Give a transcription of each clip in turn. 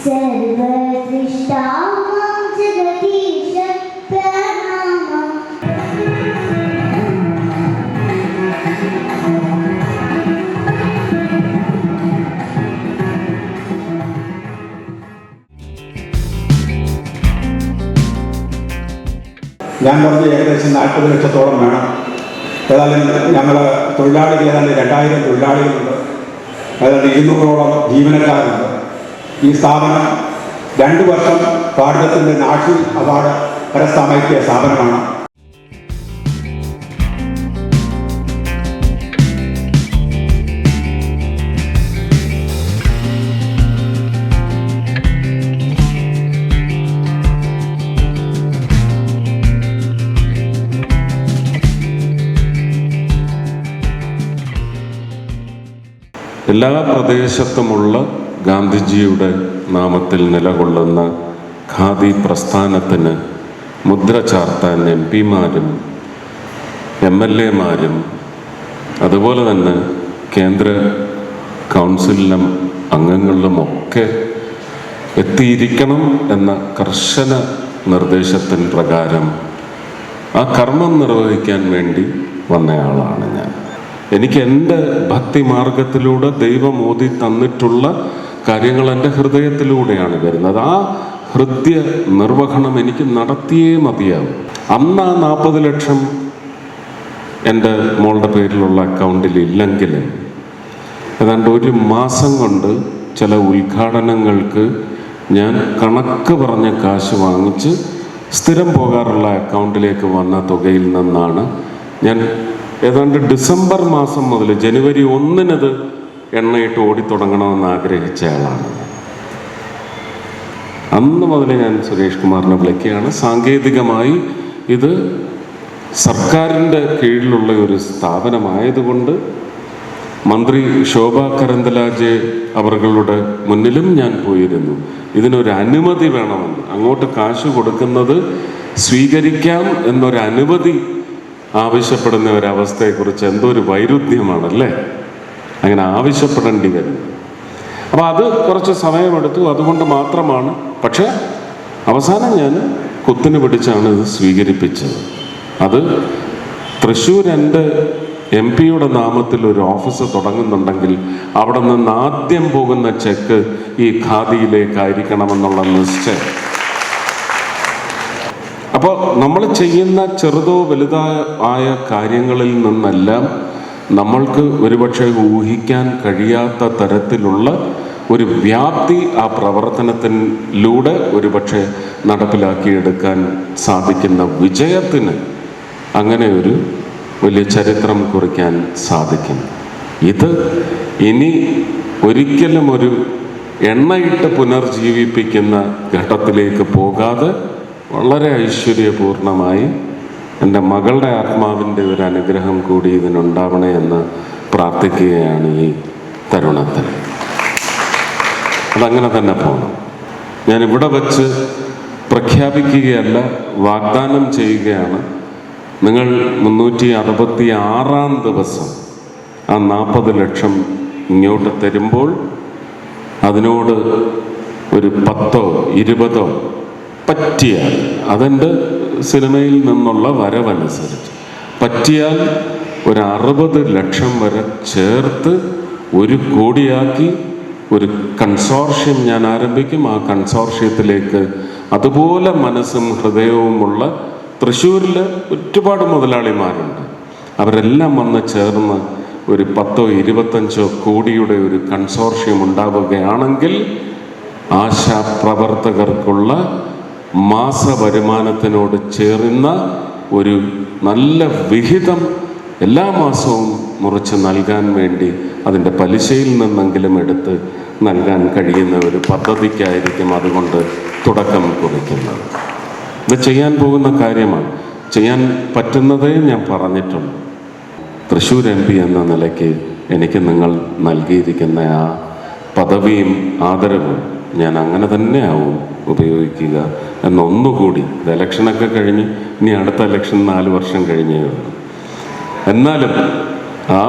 ഞാൻ പറഞ്ഞ ഏകദേശം നാൽപ്പത് ലക്ഷത്തോളം വേണം. ഏതായാലും ഞങ്ങൾ തൊഴിലാളികൾ ഏതാണ്ട് രണ്ടായിരം തൊഴിലാളികളുണ്ട്. ഏതാണ്ട് ഇരുന്നൂറോളം ജീവനക്കാരുണ്ട്. ഈ സ്ഥാപനം രണ്ടു വർഷം ഭാരതത്തിന്റെ നാഷണൽ അവാർഡ് കരസ്ഥമാക്കിയ സ്ഥാപനമാണ്. എല്ലാ പ്രദേശത്തുമുള്ള ഗാന്ധിജിയുടെ നാമത്തിൽ നിലകൊള്ളുന്ന ഖാദി പ്രസ്ഥാനത്തിന് മുദ്ര ചാർത്താൻ എം പിമാരും എം എൽ എമാരും അതുപോലെ തന്നെ കേന്ദ്ര കൗൺസിലിലും അംഗങ്ങളിലുമൊക്കെ എത്തിയിരിക്കണം എന്ന കർശന നിർദ്ദേശത്തിന് പ്രകാരം ആ കർമ്മം നിർവഹിക്കാൻ വേണ്ടി വന്നയാളാണ് ഞാൻ. എനിക്ക് എന്റെ ഭക്തി മാർഗത്തിലൂടെ ദൈവം തന്നിട്ടുള്ള കാര്യങ്ങൾ എന്റെ ഹൃദയത്തിലൂടെയാണ് വരുന്നത്. ആ ഹൃദയ നിർവഹണം എനിക്ക് നടത്തിയേ മതിയാവും. അന്ന് ആ നാൽപ്പത് ലക്ഷം എന്റെ മോളുടെ പേരിലുള്ള അക്കൗണ്ടിൽ ഇല്ലെങ്കിൽ ഏതാണ്ട് ഒരു മാസം കൊണ്ട് ചില ഉദ്ഘാടനങ്ങൾക്ക് ഞാൻ കണക്ക് പറഞ്ഞ കാശ് വാങ്ങിച്ച് സ്ഥിരം പോകാറുള്ള അക്കൗണ്ടിലേക്ക് വന്ന തുകയിൽ നിന്നാണ് ഞാൻ ഏതാണ്ട് ഡിസംബർ മാസം മുതൽ ജനുവരി ഒന്നിനത് എണ്ണയിട്ട് ഓടിത്തുടങ്ങണമെന്ന് ആഗ്രഹിച്ച ആളാണ്. അന്ന് മുതൽ ഞാൻ സുരേഷ് കുമാറിനെ വിളിക്കുകയാണ്. സാങ്കേതികമായി ഇത് സർക്കാരിന്റെ കീഴിലുള്ള ഒരു സ്ഥാപനമായതുകൊണ്ട് മന്ത്രി ശോഭ കരന്തലാജെ അവരുടെ മുന്നിലും ഞാൻ പോയിരുന്നു. ഇതിനൊരു അനുമതി വേണമെന്ന്. അങ്ങോട്ട് കാശ് കൊടുക്കുന്നത് സ്വീകരിക്കാം എന്നൊരനുമതി ആവശ്യപ്പെടുന്ന ഒരവസ്ഥയെക്കുറിച്ച് എന്തോ ഒരു വൈരുദ്ധ്യമാണല്ലേ? അങ്ങനെ ആവശ്യപ്പെടേണ്ടി വരും. അപ്പോൾ അത് കുറച്ച് സമയമെടുത്തു. അതുകൊണ്ട് മാത്രമാണ്. പക്ഷേ അവസാനം ഞാൻ കുത്തിന് പിടിച്ചാണ് ഇത് സ്വീകരിപ്പിച്ചത്. അത് തൃശ്ശൂർ എന്റെ എം പിയുടെ നാമത്തിൽ ഒരു ഓഫീസ് തുടങ്ങുന്നുണ്ടെങ്കിൽ അവിടെ നിന്ന് ആദ്യം പോകുന്ന ചെക്ക് ഈ ഖാദിയിലേക്കായിരിക്കണമെന്നുള്ള നിശ്ചയം. അപ്പോൾ നമ്മൾ ചെയ്യുന്ന ചെറുതോ വലുതോ ആയ കാര്യങ്ങളിൽ നിന്നെല്ലാം നമ്മൾക്ക് ഒരുപക്ഷെ ഊഹിക്കാൻ കഴിയാത്ത തരത്തിലുള്ള ഒരു വ്യാപ്തി ആ പ്രവർത്തനത്തിലൂടെ ഒരുപക്ഷെ നടപ്പിലാക്കിയെടുക്കാൻ സാധിക്കുന്ന വിജയത്തിന് അങ്ങനെ ഒരു വലിയ ചരിത്രം കുറിക്കാൻ സാധിക്കും ഇത് ഇനി ഒരിക്കലും ഒരു എണ്ണയിട്ട് പുനർജീവിപ്പിക്കുന്ന ഘട്ടത്തിലേക്ക് പോകാതെ വളരെ ഐശ്വര്യപൂർണമായി എന്റെ മകളുടെ ആത്മാവിന്റെ ഒരു അനുഗ്രഹം കൂടി ഇതിനുണ്ടാവണേ എന്ന് പ്രാർത്ഥിക്കുകയാണ് ഈ തരുണത്തിൽ. അതങ്ങനെ തന്നെ പോകണം ഞാൻ ഇവിടെ വച്ച് പ്രഖ്യാപിക്കുകയല്ല വാഗ്ദാനം ചെയ്യുകയാണ്. നിങ്ങൾ മുന്നൂറ്റി അറുപത്തി ആറാം ദിവസം ആ നാൽപ്പത് ലക്ഷം ഇങ്ങോട്ട് തരുമ്പോൾ അതിനോട് ഒരു പത്തോ ഇരുപതോ പറ്റിയ അതെന്റെ സിനിമയിൽ നിന്നുള്ള വരവനുസരിച്ച്. പറ്റിയാൽ ഒരു അറുപത് ലക്ഷം വരെ ചേർത്ത് ഒരു കോടിയാക്കി ഒരു കൺസോർഷ്യം ഞാൻ ആരംഭിക്കും. ആ കൺസോർഷ്യത്തിലേക്ക് അതുപോലെ മനസ്സും ഹൃദയവുമുള്ള തൃശ്ശൂരിൽ ഒരുപാട് മുതലാളിമാരുണ്ട്. അവരെല്ലാം വന്ന് ചേർന്ന് ഒരു പത്തോ ഇരുപത്തഞ്ചോ കോടിയുടെ ഒരു കൺസോർഷ്യം ഉണ്ടാവുകയാണെങ്കിൽ ആശാപ്രവർത്തകർക്കുള്ള മാസ വരുമാനത്തിനോട് ചേർന്ന ഒരു നല്ല വിഹിതം എല്ലാ മാസവും മുറിച്ച് നൽകാൻ വേണ്ടി അതിന്റെ പലിശയിൽ നിന്നെങ്കിലും എടുത്ത് നൽകാൻ കഴിയുന്ന ഒരു പദ്ധതിക്കായിരിക്കും അതുകൊണ്ട് തുടക്കം കുറിക്കുന്നത്. ഇത് ചെയ്യാൻ പോകുന്ന കാര്യമാണ്. ചെയ്യാൻ പറ്റുന്നതേ ഞാൻ പറഞ്ഞിട്ടുണ്ട്. തൃശ്ശൂർ എം പി എന്ന നിലയ്ക്ക് എനിക്ക് നിങ്ങൾ നൽകിയിരിക്കുന്ന ആ പദവിയും ആദരവും ഞാൻ അങ്ങനെ തന്നെ ആവും ഉപയോഗിക്കുക. എന്നൊന്നുകൂടി. ഇലക്ഷനൊക്കെ കഴിഞ്ഞ് ഇനി അടുത്ത ഇലക്ഷൻ നാല് വർഷം കഴിഞ്ഞേ ഉള്ളൂ. എന്നാലും ആ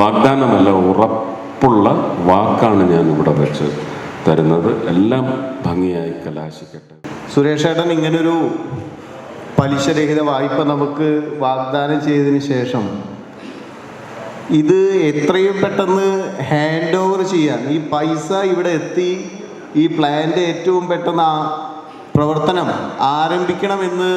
വാഗ്ദാനമല്ല ഉറപ്പുള്ള വാക്കാണ് ഞാൻ ഇവിടെ വെച്ച് തരുന്നത്. എല്ലാം ഭംഗിയായി കലാശിക്കട്ടെ. സുരേഷ് ഏട്ടൻ ഇങ്ങനൊരു പലിശരഹിത വായ്പ നമുക്ക് വാഗ്ദാനം ചെയ്തതിന് ശേഷം ഇത് എത്രയും പെട്ടെന്ന് ഹാൻഡ് ഓവർ ചെയ്യാൻ ഈ പൈസ ഇവിടെ എത്തി ഈ പ്ലാന്റ് ഏറ്റവും പെട്ടെന്ന് പ്രവർത്തനം ആരംഭിക്കണമെന്ന്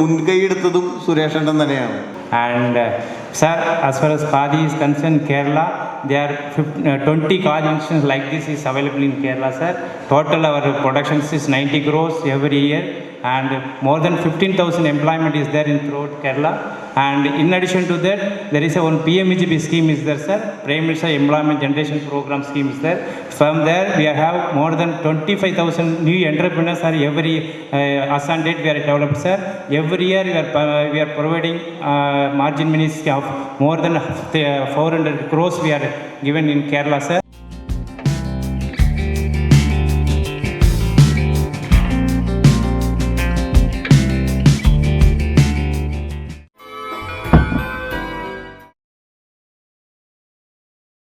മുൻകൈ എടുത്തതും സുരേഷേട്ടൻ തന്നെയാണ്. And uh, sir, as far as Khadi is concerned, Kerala, there are uh, 20 Khadi institutions like this is available in Kerala, sir. Total our productions is 90 crores every year and more than 15,000 employment is there in throughout Kerala. And in addition to that, there is a one PMEGP scheme is there, sir. Prime Minister Employment Generation Program scheme is there. From there, we have more than 25,000 new entrepreneurs are every, uh, date, we are developed, sir. Every year, we are, uh, we are providing uh, margin ministry of more than uh, 400 crores we are given in Kerala, sir.